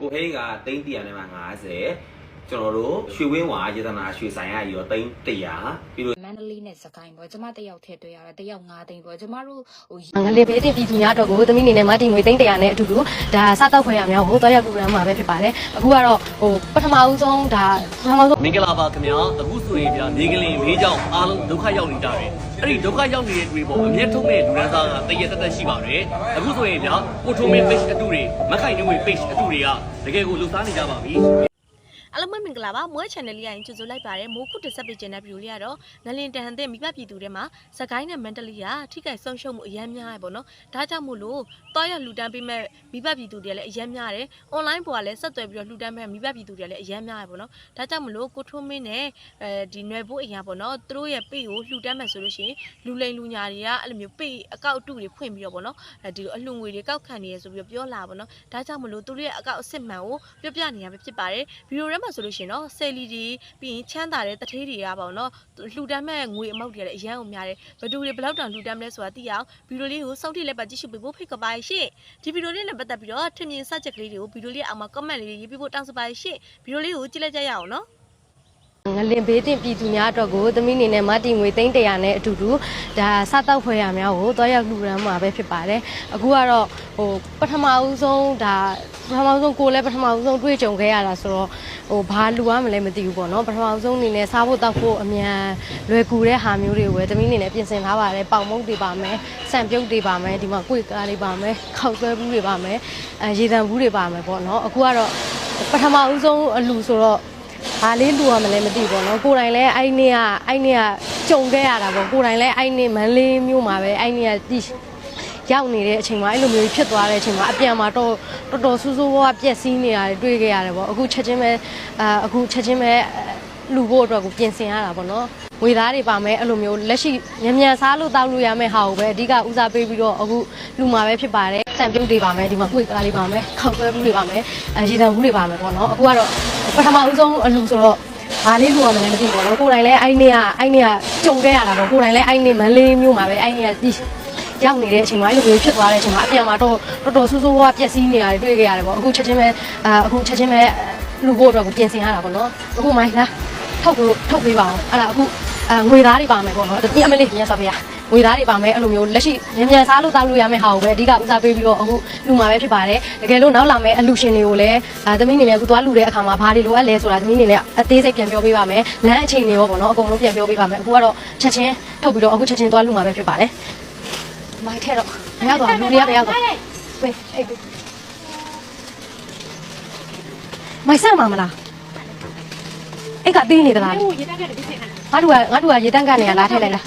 ကိုဟိန်းကတိန်း100နဲ့မှ50 ကျွန်တော်တို့ရွှေဝင်းဝါယေတနာရွှေဆိုင်ရကြီးရောတိန်း100ပြီးလို့မန္တလေးနဲ့စကိုင်းပေါ့ကျမတယောက်ထည့်တွေ့ရတယ်တယောက်9သိန်းပေါ့ကျမတို့ဟိုငလေးဘေးတင်ပြည်သူများတော့ကိုသမီးအနေနဲ့မတီငွေသိန်း100နဲ့အတူတူဒါစားတော့ခွဲရများကိုတော့ရောက်ကူရမ်းမှာပဲဖြစ်ပါတယ်အခုကတော့ဟိုပထမဦးဆုံးဒါပထမဆုံးမင်္ဂလာပါခင်ဗျာအခုဆိုရင်ဗျာနေကလေးဘေးကြောင့်အားလုံးဒုက္ခရောက်နေကြတယ်အဲ့ဒီဒုက္ခရောက်နေတဲ့တွေပေါ်အမျက်ထုတ်တဲ့လူဒန်းစားကတရတက်တက်ရှိပါတယ်အခုဆိုရင်ဗျာကိုထုံမင်း page အတူတွေမခိုင်နေဝေ page အတူတွေကတကယ်ကိုလှူစားနေကြပါပြီ အားလုံးပဲမင်္ဂလာပါမွေး channel လေးရရင်ကြိုဆိုလိုက်ပါတယ်မိုးခုတစ်ဆက်ပေးခြင်းတဲ့ဗီဒီယိုလေးကတော့နလင်တန်ဟန်တဲ့မိဘပြည်သူတွေမှာစကိုင်းနဲ့မန္တလေးကထိခိုက်ဆုံးရှုံးမှုအများများရပေါ့နော်ဒါကြောင့်မို့လို့တောရလှူဒန်းပေးမဲ့မိဘပြည်သူတွေလည်းအများများတယ် online ပေါ်ကလည်းဆက်သွယ်ပြီးတော့လှူဒန်းမဲ့မိဘပြည်သူတွေလည်းအများများရပေါ့နော်ဒါကြောင့်မလို့ကိုထွန်းမင်းနဲ့အဲဒီနွယ်ဘိုးအရာပေါ့နော်သူတို့ရဲ့ပေကိုလှူဒန်းမဲ့ဆိုလို့ရှိရင်လူလိန်လူညာတွေကအဲ့လိုမျိုးပေအကောက်အတုတွေဖွင့်ပြီးတော့ပေါ့နော်အဲဒီလိုအလှငွေတွေကောက်ခံနေရဆိုပြီးတော့ပြောလာပေါ့နော်ဒါကြောင့်မလို့သူတို့ရဲ့အကောက်အစစ်မှန်ကိုပြောပြနေရပဲဖြစ်ပါတယ်ဗီဒီယိုထဲမှာဆိုလို့ရှိရင်တော့ဆယ်လီဒီပြီးရင်ချမ်းသာတဲ့တထေးတွေကပေါ့နော်လှူဒန်းမဲ့ငွေအမောက်တွေလည်းအရန်အောင်များတယ်ဘယ်သူတွေဘယ်လောက်တောင်လှူဒန်းမလဲဆိုတာသိအောင်ဗီဒီယိုလေးကိုစောင့်ထိလိုက်ပါကြည့်ရှုပေးဖို့ဖိတ်ကပါရှင့်ဒီဗီဒီယိုလေးနဲ့ပတ်သက်ပြီးတော့ထင်မြင်စချက်ကလေးတွေကိုဗီဒီယိုလေးအောက်မှာ comment လေးရေးပေးဖို့တောင်းဆိုပါရှင့်ဗီဒီယိုလေးကိုကြည့်လိုက်ကြရအောင်နော် ငလင်ဘေးတင်ပြည်သူများအတွက်ကိုသမီးအနေနဲ့မတီငွေသိန်း100နဲ့အတူတူဒါစားတော့ခွဲရများကိုတော့ရောက်ကူရမ်းမှာပဲဖြစ်ပါတယ်အခုကတော့ဟိုပထမဦးဆုံးဒါပထမဦးဆုံးကိုလည်းပထမဦးဆုံးတွေ့ကြုံခဲ့ရတာဆိုတော့ဟိုဘာလူရမလဲမသိဘူးပေါ့နော်ပထမဦးဆုံးအနေနဲ့စားဖို့တောက်ဖို့အမြန်လွယ်ကူတဲ့ဟာမျိုးတွေကိုပဲသမီးအနေနဲ့ပြင်ဆင်ထားပါတယ်ပေါင်မုတ်တွေပါမယ်ဆန်ပြုတ်တွေပါမယ်ဒီမှာကွေကားတွေပါမယ်ခောက်ဆွဲဘူးတွေပါမယ်အဲရေတံဘူးတွေပါမယ်ပေါ့နော်အခုကတော့ပထမဦးဆုံးအလူဆိုတော့ ဘာလေးလူရမလဲမသိဘူးပေါ့နော်ကိုယ်တိုင်လည်းအဲ့နေ့ကအဲ့နေ့ကကြုံခဲ့ရတာပေါ့ကိုယ်တိုင်လည်းအဲ့နေ့မန်းလေးမြို့မှာပဲအဲ့နေ့ကတိရောက်နေတဲ့အချိန်မှာအဲ့လိုမျိုးဖြစ်သွားတဲ့အချိန်မှာအပြန်မှာတော့တော်တော်ဆူဆူဝါးပြက်စီးနေတာတွေတွေ့ခဲ့ရတယ်ပေါ့အခုချက်ချင်းပဲအာအခုချက်ချင်းပဲ လူဖို့အတွက်ကိုပြင်ဆင်ရတာပေါ့နော်ဝေသားတွေပါမယ်အဲ့လိုမျိုးလက်ရှိညံ့ညံ့စားလို့တောက်လို့ရမယ့်ဟာကိုပဲအဓိကဦးစားပေးပြီးတော့အခုလူမှာပဲဖြစ်ပါတယ်ဆန်ပြုတ်တွေပါမယ်ဒီမှာကွေကားလေးပါမယ်ခောက်ဆွဲဘူးတွေပါမယ်အဲရေတံဘူးတွေပါမယ်ပေါ့နော်အခုကတော့ပထမဦးဆုံးအလူဆိုတော့ဘာလေးလူရမလဲမသိဘူးပေါ့နော်ကိုယ်တိုင်လည်းအဲ့နေ့ကအဲ့နေ့ကကြုံခဲ့ရတာပေါ့ကိုယ်တိုင်လည်းအဲ့နေ့မန်းလေးမြို့မှာပဲအဲ့နေ့ကဒီရောက်နေတဲ့အချိန်မှာအဲ့လိုမျိုးဖြစ်သွားတဲ့အချိန်မှာအပြန်မှာတော့တော်တော်ဆူဆူဝါးပြက်စီးနေတာတွေတွေ့ခဲ့ရတယ်ပေါ့အခုချက်ချင်းပဲအာအခုချက်ချင်းပဲလူဖို့အတွက်ကိုပြင်ဆင်ရတာပေါ့နော်အခုမိုင်းလား ထုတ်လို့ထုတ်ပေးပါအောင်အဲ့ဒါအခုအာငွေသားတွေပါမယ်ပေါ့နော်ဒီအမလေးမြတ်စွာဘုရားငွေသားတွေပါမယ်အဲ့လိုမျိုးလက်ရှိမြန်မြန်စားလို့တောက်လို့ရမယ့်ဟာကိုပဲအဓိကဦးစားပေးပြီးတော့အခုလူမှာပဲဖြစ်ပါတယ်တကယ်လို့နောက်လာမယ့်အလူရှင်တွေကိုလည်းအာသမီးအနေနဲ့အခုသွားလူတဲ့အခါမှာဘာတွေလိုအပ်လဲဆိုတာသမီးအနေနဲ့အသေးစိတ်ပြန်ပြောပေးပါမယ်လမ်းအခြေအနေရောပေါ့နော်အကုန်လုံးပြန်ပြောပေးပါမယ်အခုကတော့ချက်ချင်းထုတ်ပြီးတော့အခုချက်ချင်းသွားလူမှာပဲဖြစ်ပါတယ်မိုက်ထဲတော့ဘယ်ရောက်သွားလူတွေကဘယ်ရောက်သွားဝေးအဲ့ဒီမိုက်ဆန့်မှာမလား အဲ့ကတင်းနေသလားငါတို့ကငါတို့ကရေတန်းကနေလာထည့်လိုက်လား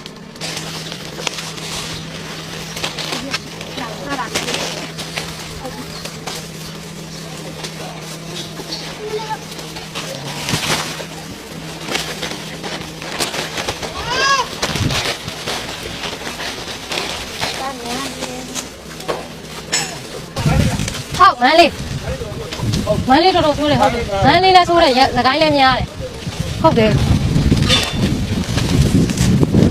ဟုတ်မန်းလေးမန်းလေးတော်တော်ဆိုးတယ်ဟုတ်တယ်မန်းလေးလည်းဆိုးတယ်ရစကိုင်းလည်းများတယ် ဟုတ်တယ်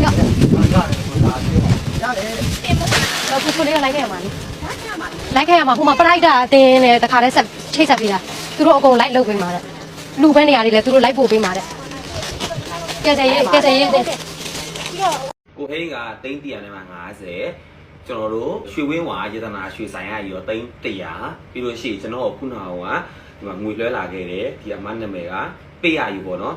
ရောက်တော့ကိုကိုလေးကလိုက်ခဲ့ရမှာလေလိုက်ခဲ့ရမှာဟိုမှာပရိုက်တာအတင်းနဲ့တခါတည်းဆက်ချိတ်ဆက်ပေးတာသူတို့အကုန်လိုက်လုပ်ပေးမှာတဲ့လူပန်းနေရာတွေလည်းသူတို့လိုက်ပို့ပေးမှာတဲ့ကဲတဲ့ရေးကဲတဲ့ရေးတဲ့ကိုဟိန်းကတိန်း100နဲ့မှ50ကျွန်တော်တို့ရွှေဝင်းဝါယေတနာရွှေဆိုင်ရကြီးရောတိန်း100ပြီးလို့ရှိရင်ကျွန်တော်ခုနကဒီမှာငွေလွှဲလာခဲ့တယ်ဒီအမနာမည်ကပေးရယူပေါ့နော်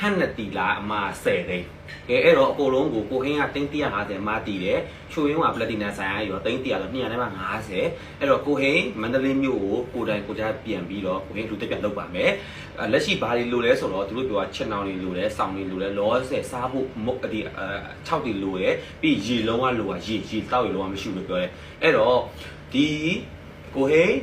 ဟန်နတီလာအမ10တိန်းကဲအဲ့တော့အကုန်လုံးကိုကိုဟင်းကတိန်း150မတီးတယ်ရွှေဝင်းဝါပလက်တီနာဆိုင်ရကြီးရောတိန်း100ဆို200နဲ့မှ50အဲ့တော့ကိုဟင်းမန္တလေးမြို့ကိုကိုတိုင်ကိုကြားပြန်ပြီးတော့ကိုဟင်းလူတက်ပြန်လုပ်ပါမယ်အဲ့လက်ရှိဘာတွေလိုလဲဆိုတော့သူတို့ပြောချက်နောင်တွေလိုတယ်စောင်းတွေလိုတယ်လောဆယ်စားဖို့မုတ်ဒီအဲ6တွေလိုတယ်ပြီးရေလုံးကလိုတာရေရေတောက်ရေလုံးကမရှိဘူးလို့ပြောတယ်အဲ့တော့ဒီ ကိုဟင်း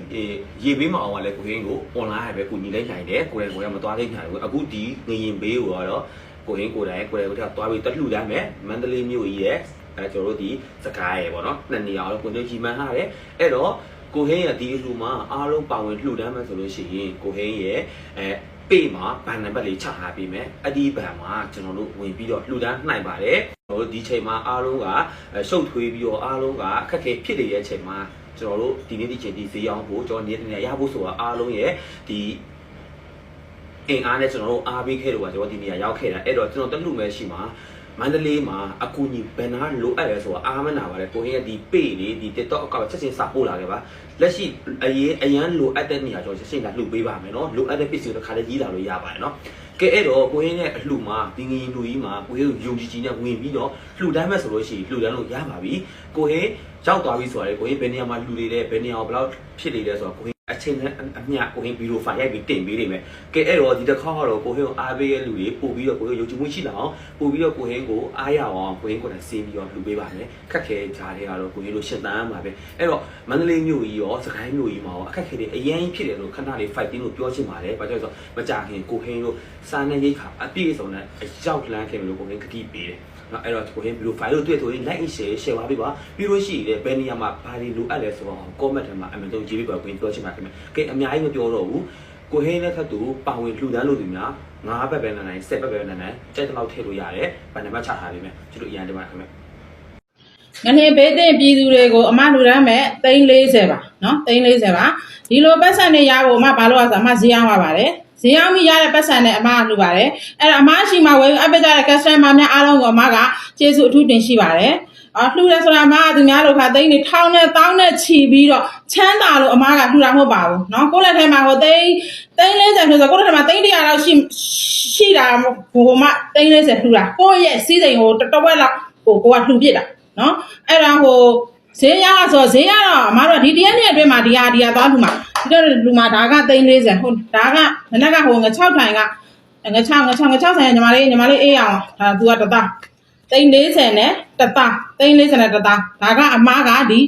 ရေဘေးမအောင်ကလည်းကိုဟင်းကို online ပဲကိုညီလိုက်နိုင်တယ်ကိုယ်တိုင်ကိုယ်ကမသွားလိမ့်နိုင်ဘူးအခုဒီငရင်ဘေးကိုကတော့ကိုဟင်းကိုယ်တိုင်ကိုယ်တိုင်ကိုယ်ကသွားပြီးတက်လှူတမ်းမယ်မန္တလေးမြို့ကြီးရဲ့အဲကျွန်တော်တို့ဒီစကားရယ်ပေါ့နော်နှစ်နေရာတော့ကိုတို့ကြီးမှန်းထားတယ်အဲ့တော့ကိုဟင်းရဲ့ဒီအလှူမှာအားလုံးပါဝင်လှူဒန်းမယ်ဆိုလို့ရှိရင်ကိုဟင်းရဲ့အဲပေးမှာဘန်နံပါတ်လေးချထားပေးမယ်အဒီဘန်မှာကျွန်တော်တို့ဝင်ပြီးတော့လှူဒန်းနိုင်ပါတယ်ကျွန်တော်တို့ဒီချိန်မှာအားလုံးကရှုပ်ထွေးပြီးတော့အားလုံးကအခက်အခဲဖြစ်နေတဲ့အချိန်မှာ ကျွန်တော်တို့ဒီနေ့ဒီချိန်ဒီဈေးအောင်ဖို့ကျွန်တော်နေ့နေ့ရဖို့ဆိုတာအားလုံးရဲ့ဒီအင်အားနဲ့ကျွန်တော်တို့အားပေးခဲ့လို့ပါကျွန်တော်ဒီနေရာရောက်ခဲ့တာအဲ့တော့ကျွန်တော်တက်လူမဲ့ရှိမှာမန္တလေးမှာအကူကြီးဘယ်နာလိုအပ်လဲဆိုတာအားမနာပါလေကိုဟင်းရဲ့ဒီ page လေးဒီ TikTok အကောင့်ချက်ချင်းစာပို့လာခဲ့ပါလက်ရှိအရင်အရန်လိုအပ်တဲ့နေရာကျွန်တော်ချက်ချင်းလာလှူပေးပါမယ်နော်လိုအပ်တဲ့ပစ္စည်းတွေတစ်ခါလေးရေးလာလို့ရပါတယ်နော်ကဲအဲ့တော့ကိုဟင်းရဲ့အလှူမှာဒီငင်လူကြီးမှာကိုဟင်းကိုယုံကြည်ကြည်နဲ့ဝင်ပြီးတော့လှူဒန်းမဲ့ဆိုလို့ရှိရင်လှူဒန်းလို့ရပါပြီကိုဟင်း ရောက်သွားပြီဆိုတာလေကိုဟင်းဘယ်နေရာမှာလှူနေတယ်ဘယ်နေရာကိုဘယ်လောက်ဖြစ်နေလဲဆိုတော့ကိုဟင်းအချိန်နဲ့အမျှကိုဟင်းဗီဒီယိုဖိုင်ရိုက်ပြီးတင်ပေးနေမယ်ကဲအဲ့တော့ဒီတစ်ခါကတော့ကိုဟင်းကိုအားပေးရဲ့လူတွေပို့ပြီးတော့ကိုဟင်းယုံကြည်မှုရှိလာအောင်ပို့ပြီးတော့ကိုဟင်းကိုအားရအောင်ကိုဟင်းကိုလည်းစေးပြီးတော့လှူပေးပါမယ်ခက်ခဲကြတဲ့ကတော့ကိုဟင်းတို့ရှင်းတန်းမှာပဲအဲ့တော့မန္တလေးမြို့ကြီးရောစကိုင်းမြို့ကြီးမှာရောအခက်ခဲတွေအရင်ဖြစ်တယ်လို့ခဏလေး fighting လို့ပြောချင်ပါတယ်ဘာကြောင့်လဲဆိုတော့မကြခင်ကိုဟင်းတို့စားနေရိတ်ခါအပြည့်အစုံနဲ့အရောက်လန်းခဲ့လို့ကိုဟင်းကတိပေးတယ် နော်အဲ့တော့ကိုဟင်းဘီလို file တို့တွေ့ဆိုရင် like and share share ပါပေးပါပြီးလို့ရှိရင်ဘယ်နေရာမှာဘာတွေလိုအပ်လဲဆိုတော့ comment ထဲမှာအမှန်တော့ရေးပြပါကိုပြောချင်ပါခင်ဗျကဲအများကြီးမပြောတော့ဘူးကိုဟင်းနဲ့ထပ်သူပါဝင်လှူဒန်းလို့ဒီများငါးဘက်ပဲနိုင်နိုင်ဆက်ဘက်ပဲနိုင်နိုင်ကြိုက်တဲ့လောက်ထည့်လို့ရတယ်ဗန်နံပါတ်ချထားပေးမယ်ကျတို့အရင်တည်းပါခင်ဗျငနေဘေးသင့်ပြည်သူတွေကိုအမလူရမ်းမဲ့340ပါနော်340ပါဒီလိုပတ်စံတွေရဖို့အမဘာလို့လဲဆိုအမဈေးအောင်ပါပါတယ် ဈေးအောင်ပြီးရတဲ့ပတ်စံနဲ့အမလှူပါတယ်အဲ့ဒါအမရှိမှဝယ်အပ်ပကြတဲ့ customer များအားလုံးကိုအမကကျေးဇူးအထူးတင်ရှိပါတယ်အော်လှူတယ်ဆိုတာအမကသူများလိုခါသိန်းတွေထောင်းနဲ့တောင်းနဲ့ချီပြီးတော့ချမ်းသာလို့အမကလှူတာမဟုတ်ပါဘူးเนาะကိုယ့်လက်ထဲမှာဟိုသိန်းသိန်း40ဆိုတော့ကိုယ့်လက်ထဲမှာသိန်း100လောက်ရှိရှိတာဟိုမှသိန်း40လှူတာကိုယ့်ရဲ့စီးစိမ်ဟိုတစ်ဝက်လောက်ဟိုကိုကလှူပြစ်တာ နော်အဲ့ဒါဟိုဈေးရဆိုဈေးရတော့အမတို့ဒီတရက်နှစ်အတွင်းမှာဒီဟာဒီဟာသွားလူမှာ ဒီတော့လူမှာဒါက340ဟိုဒါကမနေ့ကဟိုင6ထိုင်ကင6င6င6ဆိုင်ကညီမလေးညီမလေးအေးအောင်ဒါသူကတသား340နဲ့တသား340နဲ့တသားဒါကအမားကဒီ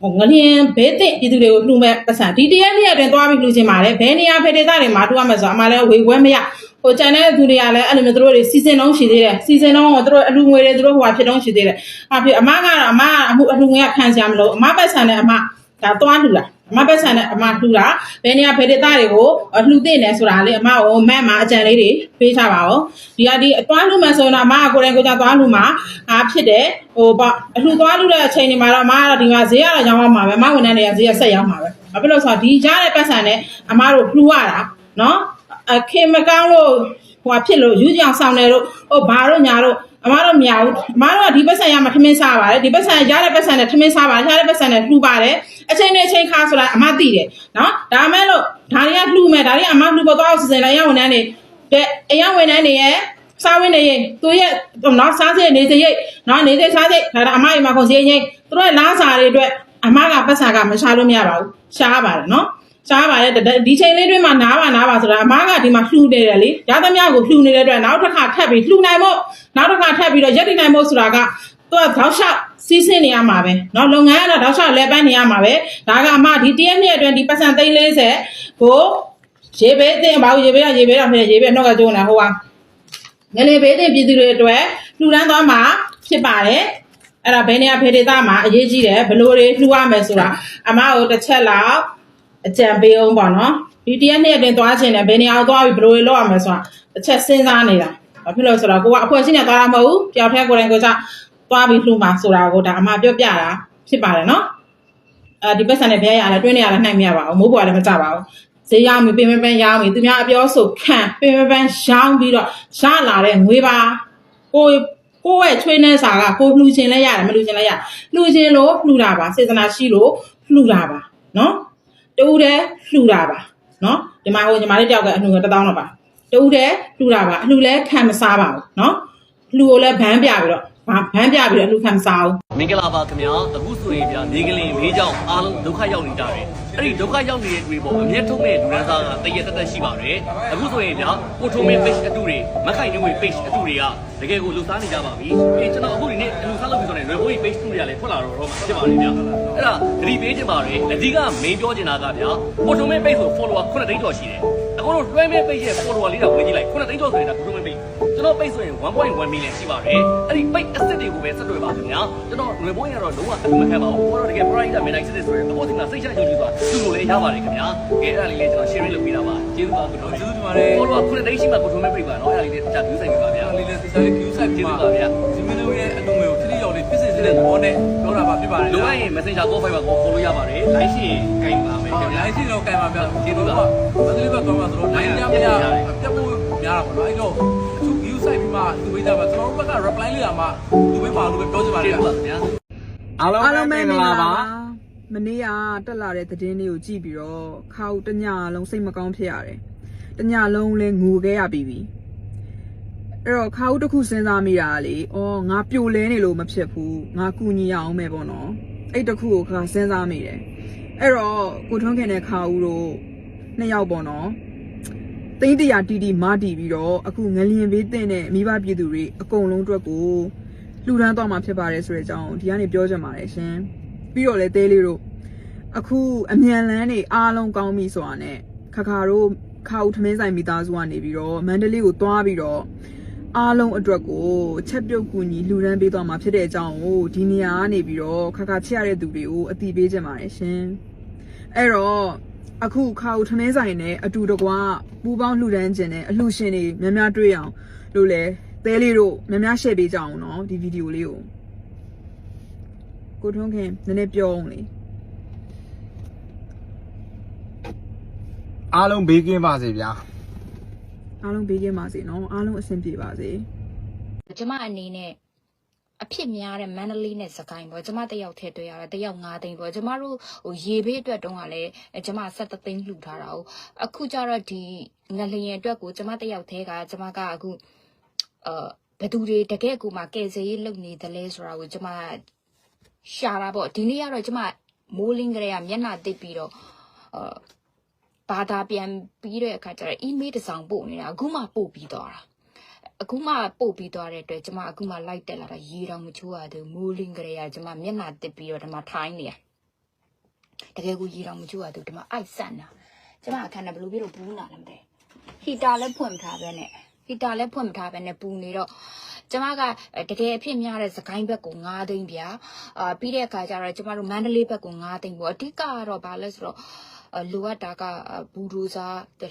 ဟိုငလျင်ဘေးတစ်ပြည်သူတွေကိုလှူမဲ့ပတ်စံဒီတရက်နှစ်အတွင်းသွားပြီးလှူခြင်းပါတယ်ဘယ်နေရာဖေဒေသတွေမှာတူရမယ်ဆိုအမလည်းဝေခွဲမရဟိုကျန်တဲ့သူတွေကလည်းအဲ့လိုမျိုးသူတို့တွေစီစဉ်လုံးရှိသေးတယ်စီစဉ်လုံးကသူတို့အလူငွေတွေသူတို့ဟိုဟာဖြစ်လုံးရှိသေးတယ်အဖြစ်အမကတော့အမကအမှုအလူငွေကခံစရာမလိုအမပတ်စံနဲ့အမဒါသွားလှူတာ အမပတ်စံနဲ့အမလှူတာဘယ်နေရာဖေဒေသတွေကိုလှူသိနေဆိုတာလေအမဟိုမက်မှာအကြံလေးတွေပေးချပါဦးဒီကဒီအသွားလှူမယ်ဆိုရင်တော့အမကကိုယ်တိုင်ကိုယ်ကျသွားလှူမှာအားဖြစ်တယ်ဟိုပေါ့အလှူသွားလှူတဲ့အချိန်တွေမှာတော့အမကတော့ဒီမှာဈေးရတော့ရောင်းအောင်မှာပဲအမဝန်ထမ်းတွေကဈေးရဆက်ရောက်မှာပဲဘာဖြစ်လို့ဆိုတော့ဒီကြားတဲ့ပတ်စံနဲ့အမတို့လှူရတာနော်အခင်မကောင်းလို့ ဟိုဖြစ်လို့ယူကြအောင်ဆောင်တယ်တို့ဟိုဘာတို့ညာတို့အမားတို့မရဘူးအမားတို့ကဒီပတ်စံရမှာထမင်းစားပါတယ်ဒီပတ်စံရတဲ့ပတ်စံနဲ့ထမင်းစားပါတယ်ရတဲ့ပတ်စံနဲ့လှူပါတယ်အချိန်နဲ့အချိန်ခါဆိုတာအမသိတယ်နော်ဒါမဲ့လို့ဒါတွေကလှူမယ်ဒါတွေကအမလှူပေါ်တော့စီစဉ်လိုက်ရဝန်ထမ်းတွေတဲ့အရင်ဝန်ထမ်းတွေရဲ့စားဝင်းနေရင်သူရဲ့နော်စားစိတ်နေစိတ်နော်နေစိတ်စားစိတ်ဒါကအမအိမ်မှာခုစီရင်သူတို့ရဲ့လားစာတွေအတွက်အမကပတ်စံကမရှာလို့မရပါဘူးရှားပါတယ်နော် ရှားပါတယ်ဒီချိန်လေးတွင်းမှာနားပါနားပါဆိုတာအမကဒီမှာလှူနေတယ်လေရသမျှကိုလှူနေတဲ့အတွက်နောက်တစ်ခါထပ်ပြီးလှူနိုင်မို့နောက်တစ်ခါထပ်ပြီးတော့ရက်တည်နိုင်မို့ဆိုတာကသူကထောက်လျှောက်စီးဆင်းနေရမှာပဲเนาะလုပ်ငန်းကတော့ထောက်လျှောက်လဲပန်းနေရမှာပဲဒါကအမဒီတရက်နှစ်အတွင်းဒီပတ်စံ340ကိုရေဘေးတင်ပါဦးရေဘေးကရေဘေးတော့ဖြစ်ရေဘေးနှုတ်ကကျုံနေဟိုပါငလေဘေးတင်ပြည်သူတွေအတွက်လှူဒန်းသွားမှာဖြစ်ပါတယ်အဲ့ဒါဘယ်နေရာဖေဒေသမှာအရေးကြီးတယ်ဘယ်လိုတွေလှူရမယ်ဆိုတာအမကိုတစ်ချက်လောက် အကြံပေးအောင်ပေါ့နော်ဒီတရက်နှစ်အတွင်းသွားခြင်းနဲ့ဘယ်နေရာကိုသွားပြီးဘယ်လိုတွေလုပ်ရမယ်ဆိုတာတစ်ချက်စဉ်းစားနေတာဘာဖြစ်လို့ဆိုတော့ကိုကအဖွဲ့အစည်းနဲ့သွားတာမဟုတ်ဘူးပျောက်ထဲကိုယ်တိုင်ကိုယ်ကျသွားပြီးလှူမှာဆိုတာကိုဒါအမပြောပြတာဖြစ်ပါတယ်နော်အဲဒီပတ်စံနဲ့ဘယ်ရရလဲတွင်းနေရလဲနှိုက်မရပါဘူးမိုးပေါ်လည်းမကြပါဘူးဈေးရောက်ပြီပင်ပန်းပန်းရောင်းပြီသူများအပြောဆိုခံပင်ပန်းပန်းရောင်းပြီးတော့ရလာတဲ့ငွေပါကိုကိုယ့်ရဲ့ချွေးနှဲစာကကိုလှူခြင်းလဲရတယ်မလှူခြင်းလဲရလှူခြင်းလို့လှူတာပါစေတနာရှိလို့လှူတာပါနော် တူတယ်လှူတာပါနော်ဒီမှာဟိုညီမလေးတယောက်ကအလှူ1000တော့ပါတူတယ်လှူတာပါအလှူလဲခံမစားပါဘူးနော်လှူကိုလဲဘန်းပြပြီးတော့ဗန်းပြပြီးတော့အလှူခံမစားဘူးမင်္ဂလာပါခင်ဗျာအခုဆိုရင်ဗျာနေကလေးလေးကြောင့်အားလုံးဒုက္ခရောက်နေကြတယ်အဲ့ဒီဒုက္ခရောက်နေတဲ့တွေပေါ်အမျက်ထုတ်တဲ့လူရန်သားကတရတက်တက်ရှိပါတယ်အခုဆိုရင်ဗျာကိုထုံမင်း page အတူတွေမခိုင်နေဝင် page အတူတွေကတကယ်ကိုလှူစားနေကြပါပြီအေးကျွန်တော်အခုဒီနေ့လှူစားလုပ်ပြီးဆိုရင်ရွယ်ဘိုးကြီး page တူတွေကလည်းထွက်လာတော့တော့မှာဖြစ်ပါတယ်ဗျာအဲ့ဒါသတိပေးချင်ပါတယ်အဓိက main ပြောချင်တာကဗျာကိုထုံမင်း page ဆို follower 9သိန်းကျော်ရှိတယ်အခုတော့လွှဲမဲ page ရဲ့ follower လေးတော့ဝင်ကြည့်လိုက်9သိန်းကျော်ဆိုရင်ဒါကိုထုံမင်း page ကျွန်တော် page ဆိုရင်1.1 million ရှိပါတယ်အဲ့ဒီ page asset တွေကိုပဲဆက်တွေ့ပါခင်ဗျာကျွန်တော်ရွယ်ဘိုးကြီးကတော့လုံးဝအမှန်ခံပါဘူးကျွန်တော်တကယ် pride နဲ့ midnight city ဆိုရင်အပေါ်တင်ကစိတ်ချယုံကြည်စွာသူ့ကိုလည်းရပါတယ်ခင်ဗျာကဲအဲ့ဒါလေးလေးကျွန်တော် share လုပ်ပေးတာပါကျေးဇူးပါခင်ဗျာကျေးဇူးတင်ပါတယ် follower 9သိန်းရှိမှကိုထုံမင်း page ပါနော်အဲ့ဒါလေးလေးတခြား view ဆိုင်ပြပါဗျာအားလေးလည်းတခြား view site ကျေးဇူးမှာပါဗျာဒီမင်းတို့ရဲ့အလုံးမျိုးခရီးရောက် တော်လေးဖြစ်စေစေတဲ့သဘောနဲ့ပြောတာပါဖြစ်ပါတယ်လိုအပ်ရင် Messenger call fiber ကို follow ရပါတယ်။ line ရှိရင်ကင်ပါမယ်ဟောခင်ဗျာလိုင်းစီတော့ကင်ပါဗျာဒီလိုကမသလေးဘက်ကောင်းမှာဆိုတော့နိုင်ရမရပြတ်ဖို့များတာပေါ့နော်အဲ့တော့သူ view site ပြီးမှသူဝေးတာပါကျွန်တော်တို့ဘက်က reply လေးတာမှသူဝေးပါလို့ပဲပြောချင်ပါတယ်ကျေးဗျာဇူးပါခင်ဗျာအားလုံးအားလုံးပဲပဲမမင်္ဂင်္ဂလာလာပါပါမနေ့ကတက်လာတဲ့သတင်းလေးကိုကြည့်ပြီးတော့ခါဦးတညလုံးစိတ်မကောင်းဖြစ်ရတယ်တညလုံးလဲငိုခဲ့ရပြီးပြီ အဲ့တော့ခါဦးတစ်ခုစဉ်းစားမိတာကလေအော်ငါပြိုလဲနေလို့မဖြစ်ဘူးငါကူညီရအောင်မယ်ပေါ့နော်အဲ့တစ်ခုကိုခါစဉ်းစားမိတယ်အဲ့တော့ကိုထွန်းခင်နဲ့ခါဦးတို့နှစ်ယောက်ပေါ့နော်သိန်းတရာတီတီမာတီပြီးတော့အခုငလျင်ဘေးတင်တဲ့မိဘပြည်သူတွေအကုန်လုံးအတွက်ကိုလှူဒန်းသွားမှာဖြစ်ပါတယ်ဆိုတဲ့အကြောင်းဒီကနေပြောချင်ပါတယ်ရှင်ပြီးတော့လေသေးလေးတို့အခုအမြန်လန်းနေအားလုံးကောင်းပြီဆိုတာနဲ့ခခါတို့ခါဦးထမင်းဆိုင်မိသားစုကနေပြီးတော့မန္တလေးကိုသွားပြီးတော့ အားလုံးအတွက်ကိုချက်ပြုတ်ကူညီလှူဒန်းပေးသွားမှာဖြစ်တဲ့အကြောင်းကိုဒီနေရာကနေပြီးတော့ခခချရတဲ့သူတွေကိုအတိပေးချင်ပါတယ်ရှင်အဲ့တော့အခုခါဦးထမင်းဆိုင်နဲ့အတူတကွပူပေါင်းလှူဒန်းခြင်းနဲ့အလှူရှင်တွေများများတွေ့အောင်လို့လဲသဲလေးတို့များများ share ပေးကြအောင်နော်ဒီဗီဒီယိုလေးကိုကိုထွန်းခင်နည်းနည်းပြောအောင်လေအားလုံးဘေးကင်းပါစေဗျာ အားလုံးဘေးကင်းပါစေနော်အားလုံးအဆင်ပြေပါစေကျမအနေနဲ့အဖြစ်များတဲ့မန္တလေးနဲ့စကိုင်းပေါ့ကျမတယောက်ထဲတွေ့ရတယ်တယောက်9သိန်းပေါ့ကျမတို့ဟိုရေဘေးအတွက်တုန်းကလည်းအဲကျမ7သိန်းလှူထားတာ哦အခုကျတော့ဒီငလျင်အတွက်ကိုကျမတယောက်ထဲကကျမကအခုအာဘယ်သူတွေတကယ့်ကိုမှကယ်ဆယ်ရေးလုပ်နေတယ်လဲဆိုတာကိုကျမရှာတာပေါ့ဒီနေ့ကတော့ကျမမိုးလင်းကလေးကမျက်နှာတစ်ပြီးတော့အာ ဘာသာပြန်ပြီးတဲ့အခါကျတော့ email တစ်စောင်ပို့နေတာအခုမှပို့ပြီးသွားတာအခုမှပို့ပြီးသွားတဲ့အတွက်ကျမအခုမှလိုက်တက်လာတာရေတောင်မချိုးရသေးဘူးမိုးလင်းကြရကျမမျက်နှာတစ်ပြီးတော့ဒီမှာထိုင်းနေရတကယ်ကိုရေတောင်မချိုးရသေးဘူးဒီမှာအိုက်ဆန်တာကျမအခန်းကဘယ်လိုပြီးတော့ဘူးနာလဲမသိဟီတာလည်းဖွင့်မထားပဲနဲ့ဟီတာလည်းဖွင့်မထားပဲနဲ့ပူနေတော့ကျမကတကယ်အဖြစ်များတဲ့စကိုင်းဘက်ကို9သိန်းဗျာအာပြီးတဲ့အခါကျတော့ကျမတို့မန္တလေးဘက်ကို9သိန်းပေါ့အဓိကကတော့ဘာလဲဆိုတော့အ လိုအပ်တာကဘူဒိုဇာ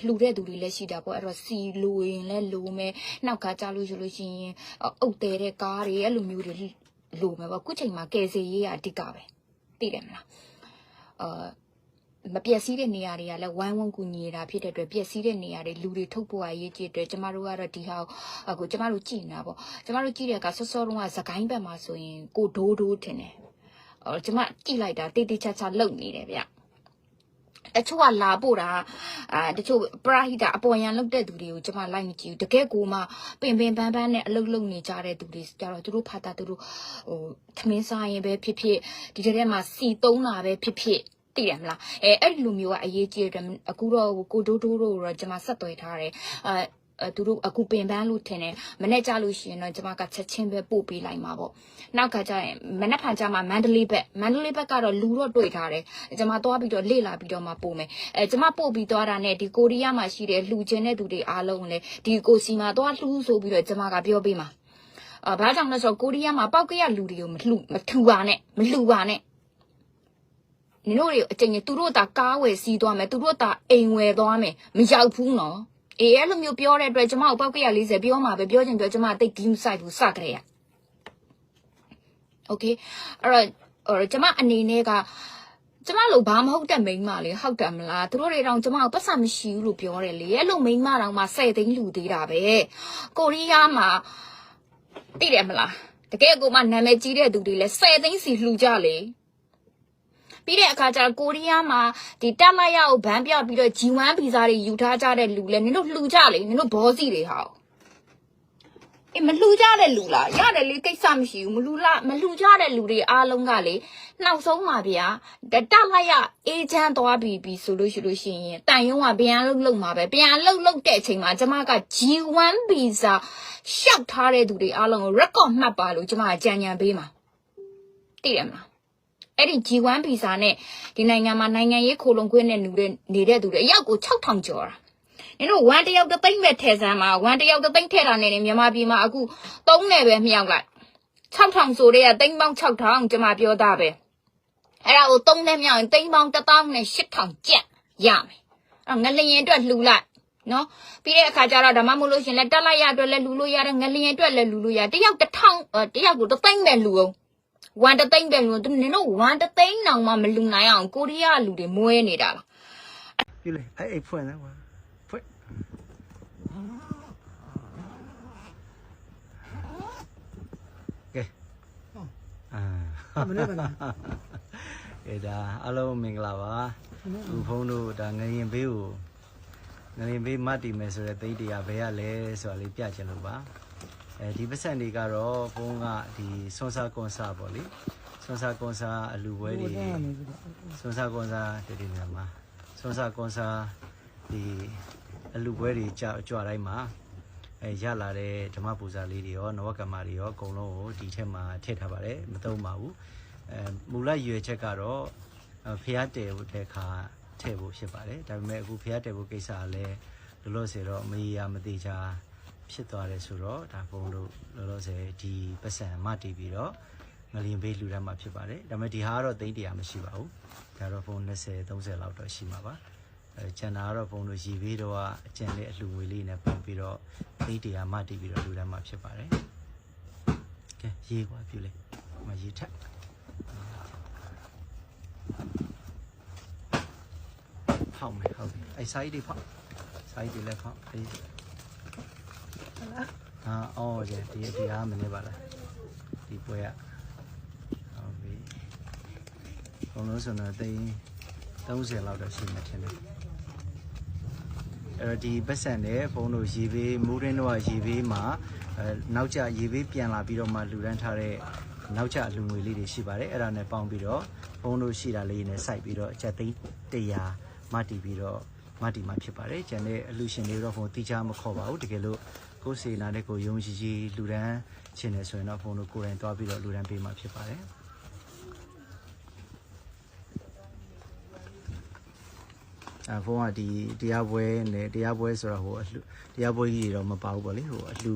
လှူတဲ့သူတွေလည်းရှိတာပေါ့အဲ့တော့စီလိုရင်လည်းလိုမယ်နောက်ကကြလို့ရှိလို့ရှိရင်အုပ်တဲတဲ့ကားတွေအဲ့လိုမျိုးတွေလိုမယ်ပေါ့ခုချိန်မှာကယ်ဆယ်ရေးကအဓိကပဲသိတယ်မလားအာမပျက်စီးတဲ့နေရာတွေကလည်းဝိုင်းဝန်းကူညီနေတာဖြစ်တဲ့အတွက်ပျက်စီးတဲ့နေရာတွေလူတွေထုတ်ဖို့အရေးကြီးတဲ့အတွက်ကျမတို့ကတော့ဒီဟာကိုအခုကျမတို့ကြည်နေတာပေါ့ကျမတို့ကြည့်တဲ့အခါစောစောတုန်းကသကိုင်းဘက်မှာဆိုရင်ကိုဒိုးဒိုးထင်တယ်အော်ကျမကြည့်လိုက်တာတေးတေးချာချာလုံနေတယ်ဗျ တချို့ကလာပို့တာအာတချို့ပရာဟိတအပေါ်ယံလုပ်တဲ့သူတွေကိုကျွန်မလိုက်မကြည့်ဘူးတကယ်ကိုမှပင်ပင်ပန်းပန်းနဲ့အလုပ်လုပ်နေကြတဲ့သူတွေကြတော့သူတို့ဖာတာသူတို့ဟိုထမင်းစားရင်ပဲဖြစ်ဖြစ်ဒီတဲ့ထဲမှာစီသုံးတာပဲဖြစ်ဖြစ်သိတယ်မလားအဲအဲ့ဒီလိုမျိုးကအရေးကြီးတဲ့အတွက်အခုတော့ကိုတိုးတိုးတို့တော့ကျွန်မဆက်သွယ်ထားတယ်အဲအဲ သူတို့အခုပင်ပန်းလို့ထင်တယ်မနေ့ကြလို့ရှိရင်တော့ကျွန်မကချက်ချင်းပဲပို့ပေးလိုက်မှာပေါ့နောက်ကကြရင်မနေ့ဖန်ကြမှာမန္တလေးဘက်မန္တလေးဘက်ကတော့လူတော့တွေ့ထားတယ်ကျွန်မသွားပြီးတော့လေ့လာပြီးတော့မှပို့မယ်အဲကျွန်မပို့ပြီးသွားတာနဲ့ဒီကိုရီးယားမှာရှိတဲ့လှူခြင်းတဲ့သူတွေအားလုံးလည်းဒီကိုစီမှာသွားလှူဆိုပြီးတော့ကျွန်မကပြောပေးမှာအာဘာကြောင့်လဲဆိုတော့ကိုရီးယားမှာပောက်ကရလူတွေကိုမလှူမထူပါနဲ့မလှူပါနဲ့နင်တို့တွေအချိန်ကြီးသူတို့တာကားဝယ်စီးသွားမယ်သူတို့တာအိမ်ဝယ်သွားမယ်မရောက်ဘူးနော် အေးအဲ့လိုမျိုးပြောတဲ့အတွက်ကျမကိုပောက်ကရ40ပြောမှာပဲပြောချင်ပြောကျမတိတ်ကြီးမဆိုင်ဘူးစကြရโอเคအဲ့တော့အဲ့တော့ကျမအနေနဲ့ကကျမလို့ဘာမဟုတ်တဲ့မိန်းမလေဟုတ်တယ်မလားသူတို့တွေတောင်ကျမကိုပတ်စံမရှိဘူးလို့ပြောတယ်လေအဲ့လိုမိန်းမတောင်မှ10သိန်းလူသေးတာပဲကိုရီးယားမှာသိတယ်မလားတကယ်ကိုမှနာမည်ကြီးတဲ့သူတွေလည်း10သိန်းစီလှူကြလေ ပြီးတဲ့အခါကျတော့ကိုရီးယားမှာဒီတက်လိုက်ရအောင်ဗန်းပြပြီးတော့ G1 ဗီဇာတွေယူထားကြတဲ့လူလဲနင်တို့လှူကြလေနင်တို့ဘောစီတွေဟာအေးမလှူကြတဲ့လူလားရတယ်လေကိစ္စမရှိဘူးမလှူလားမလှူကြတဲ့လူတွေအားလုံးကလေနောက်ဆုံးပါဗျာတက်လိုက်ရအေဂျင့်သွားပြီးပြီဆိုလို့ရှိလို့ရှိရင်တန်ယုံကပြန်လုတ်လုတ်မှာပဲပြန်လုတ်လုတ်တဲ့အချိန်မှာကျမက G1 ဗီဇာရှောက်ထားတဲ့သူတွေအားလုံးကို record မှတ်ပါလို့ကျမကကြံကြံပေးမှာသိတယ်မလား အဲ့ဒီ G1 ဗီဇာနဲ့ဒီနိုင်ငံမှာနိုင်ငံရေးခိုလုံခွင့်နဲ့နေတဲ့နေတဲ့သူတွေအယောက်ကို6000ကျော်တာနင်တို့1တယောက်တစ်သိန်းပဲထည့်စမ်းမှာ1တယောက်တစ်သိန်းထည့်တာနဲ့မြန်မာပြည်မှာအခု3နယ်ပဲမြောက်လိုက်6000ဆိုတဲ့ကသိန်းပေါင်း6000ကျွန်မပြောတာပဲအဲ့ဒါကို3နယ်မြောက်ရင်သိန်းပေါင်း1000နဲ့8000ကျပ်ရမယ်အဲ့ငလျင်အတွက်လှူလိုက်နော်ပြီးတဲ့အခါကျတော့ဓမ္မမို့လို့ရှင်လဲတက်လိုက်ရအတွက်လဲလှူလို့ရတယ်ငလျင်အတွက်လဲလှူလို့ရတယောက်1000တယောက်ကို3သိန်းပဲလှူအောင် ဝန်တသိန်းပဲလို့သူနင်တို့ဝန်တသိန်းတောင်မှမလူနိုင်အောင်ကိုရီးယားလူတွေမွဲနေတာလားပြလေအဲ့အဲ့ဖွင့်တယ်ကွာဖွင့်ကဲအာမနေ့ကအဲဒါအလုံးမင်္ဂလာပါသူဖုန်းတို့ဒါငရင်ဘေးကိုငရင်ဘေးမတ်တီမယ်ဆိုတဲ့သိတရားဘယ်ရလဲဆိုတာလေးပြချင်လို့ပါ အဲဒီပတ်စံတွေကတော့ဖုန်းကဒီဆွန်ဆာကွန်ဆာပေါ့လေဆွန်ဆာကွန်ဆာအလူပွဲတွေဆွန်ဆာကွန်ဆာတည်တည်နေမှာဆွန်ဆာကွန်ဆာဒီအလူပွဲတွေကြောက်ကြွတိုင်းမှာအဲရလာတဲ့ဓမ္မပူဇာလေးတွေရောနဝကမ္မတွေရောအကုန်လုံးကိုဒီထက်မှာထည့်ထားပါတယ်မသုံးပါဘူးအဲမူလရွယ်ချက်ကတော့ဖျားတယ်ဖို့တဲ့ခါထည့်ဖို့ဖြစ်ပါတယ်ဒါပေမဲ့အခုဖျားတယ်ဖို့ကိစ္စကလည်းလောလောဆယ်တော့မရေရာမသေးချာ ဖြစ်သွားတယ်ဆိုတော့ဒါဘုံတို့လောလောဆယ်ဒီပတ်စံမတည်ပြီးတော့ငလျင်ဘေးလှူရမှာဖြစ်ပါတယ်ဒါပေမဲ့ဒီဟာကတော့သိန်းတရားမရှိပါဘူးဒါတော့ဖုန်း20 30လောက်တော့ရှိမှာပါအဲကျန်တာကတော့ဘုံတို့ရည်ဘေးတော့အကျန်လေးအလှူငွေလေးနဲ့ပုံပြီးတော့သိန်းတရားမတည်ပြီးတော့လှူရမှာဖြစ်ပါတယ်ကဲရေးကွာပြုလေမရေးထက်ဖောက်မယ်ဟုတ်ပြီအဲ site တွေဖောက် site တွေလည်းဖောက်အေး ဟာအော်ဒီဒီဒီဟာမနေပါလားဒီပွဲကဟုတ်ပြီဘုံလို့ဆိုတော့သိန်း30လောက်တော့ရှိမှထင်တယ်အဲ့တော့ဒီပတ်စံနဲ့ဘုံတို့ရေဘေးမူရင်းတော့ရေဘေးမှာအဲနောက်ကျရေဘေးပြန်လာပြီးတော့မှလူရန်ထားတဲ့နောက်ကျအလူငွေလေးတွေရှိပါတယ်အဲ့ဒါနဲ့ပေါင်းပြီးတော့ဘုံတို့ရှိတာလေးနဲ့စိုက်ပြီးတော့အချက်သိန်း100မတည်ပြီးတော့မတည်မှာဖြစ်ပါတယ်ကျန်တဲ့အလူရှင်တွေတော့ဘုံတိချမခေါ်ပါဘူးတကယ်လို့ ကိုယ်စေနာတဲ့ကိုယုံကြည်ကြည်လူရန်ချင်တယ်ဆိုရင်တော့ဘုံတို့ကိုယ်တိုင်သွားပြီးတော့လူရန်ပေးမှာဖြစ်ပါတယ်အဖုန်းကဒီတရားပွဲနဲ့တရားပွဲဆိုတော့ဟိုအလှတရားပွဲကြီးတွေတော့မပါဘူးပေါ့လေဟိုအလှ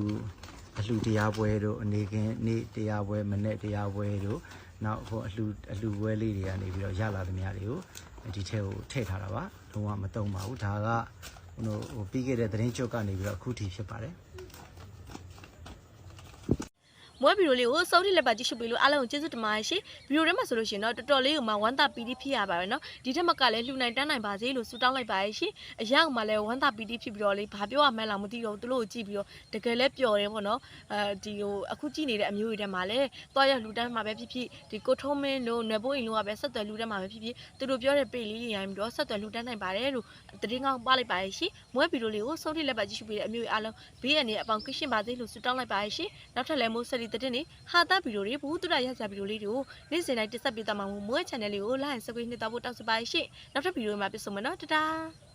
အလှတရားပွဲတို့အနေကင်းနေ့တရားပွဲမနေ့တရားပွဲတို့နောက်ဟိုအလှအလှပွဲလေးတွေကနေပြီးတော့ရလာသမျှတွေကိုဒီထဲကိုထည့်ထားတာပါလုံးဝမတုံပါဘူးဒါကဟိုဟိုပြီးခဲ့တဲ့သတင်းချုပ်ကနေပြီးတော့အခုထိဖြစ်ပါတယ် မွဲဗီဒီယိုလေးကိုစောင့်ထိလက်ပါကြည့်ရှုပေးလို့အားလုံးကိုကျေးဇူးတင်ပါတယ်ရှင်ဗီဒီယိုထဲမှာဆိုလို့ရှင်တော့တော်တော်လေးကိုမှဝမ်းသာပီတိဖြစ်ရပါတယ်နော်ဒီထက်မကလည်းလှူနိုင်တန်းနိုင်ပါစေလို့ဆုတောင်းလိုက်ပါတယ်ရှင်အရောက်မှလည်းဝမ်းသာပီတိဖြစ်ပြီးတော့လေးဘာပြောရမှန်းလားမသိတော့သူတို့ကိုကြည့်ပြီးတော့တကယ်လည်းပျော်တယ်ပေါ့နော်အဲဒီဟိုအခုကြည့်နေတဲ့အမျိုးတွေထဲမှာလည်းတွားရလှူတန်းမှာပဲဖြစ်ဖြစ်ဒီကိုထုံးမင်းတို့နွယ်ဘိုးအိမ်တို့ကပဲဆက်သွယ်လှူတန်းမှာပဲဖြစ်ဖြစ်သူတို့ပြောတဲ့ပေလေးတွေရိုင်းပြီးတော့ဆက်သွယ်လှူတန်းနိုင်ပါတယ်လို့တရင်ကောင်းပါလိုက်ပါတယ်ရှင်မွဲဗီဒီယိုလေးကိုစောင့်ထိလက်ပါကြည့်ရှုပေးတဲ့အမျိုးအားလုံးဘေးရန်တွေအပေါင်းကင်းရှင်းပါစေလို့ဆုတောင်းလိုက်ပါတယ်ရှင်နောက်ထပ်လည်းမိုးဆက်လီတဲ့တင်နေဟာတာဗီဒီယိုတွေဘူးတူရရစဗီဒီယိုလေးတွေကိုနေ့စဉ်တိုင်းတက်ဆက်ပေးသွားမှာမို့မွေး channel လေးကို like subscribe နှိပ်တော့ဖို့တောင်းဆိုပါရှင်နောက်ထပ်ဗီဒီယိုမှာပြန်ဆုံမယ်နော်တတား